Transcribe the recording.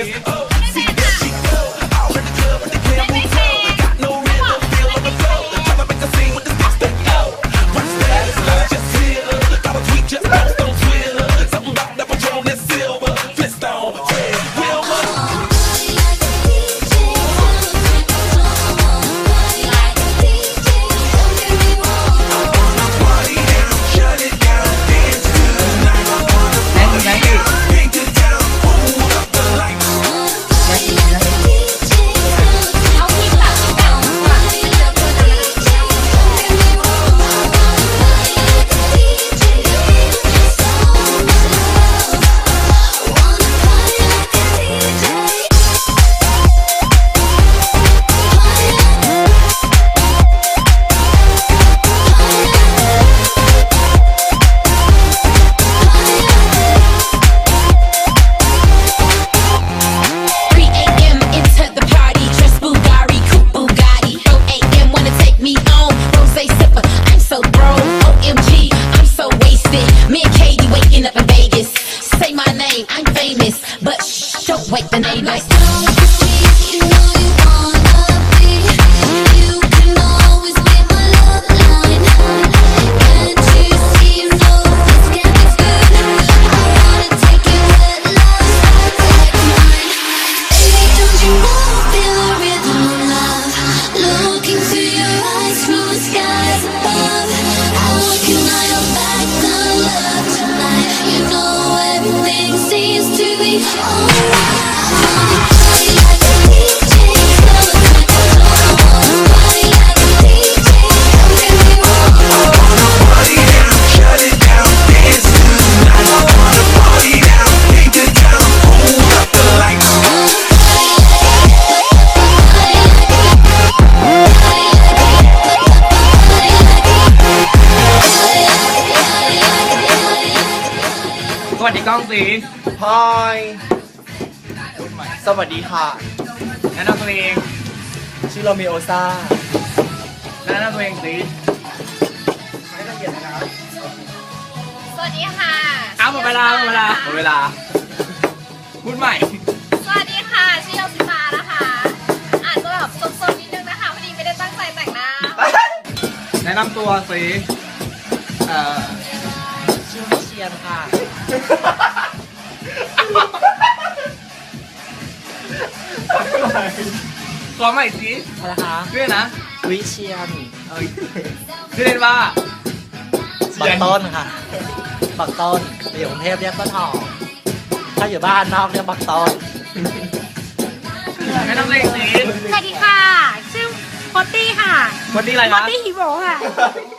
Oh. But shh, don't wake the name วัสดีกล้องสีพลอยสวัสดีค่ะ แนะนำตัวเอง ชื่อโรมิโอซ่าแนะนำตัวเองสีไม่ละเอียดนะครับสวัสดีค่ะเอาหมดเวลาหมดเวลาหมดเวลา พูดใหม่ สวัสดีค่ะ ชื่อโยสิตานะคะอาจจะแบบสดๆนิดนึงนะคะพอดีไม่ได้ตั้งใจแต่งหน้า แนะนำตัวสีเอ่อ ชื่อเชียนค่ะ ขอใหม่สิอะไรคะชื่อนะวิเชียนเอ้ยชื่อเล่นว่าบักต้นค่ะบักต้นไปอยู่กรุงเทพเรียกต้นหอมถ้าอยู่บ้านนอกเรียกบักต้นแนะนำตัวเองสีสวัสดีค่ะ ชื่อพอตตี้ค่ะ วันนี้อะไรพอนะตตี้ฮิโร่ค่ะรีบดึงสวายให้มองคล้ายๆที่ไม่เคยฝันว่าจะ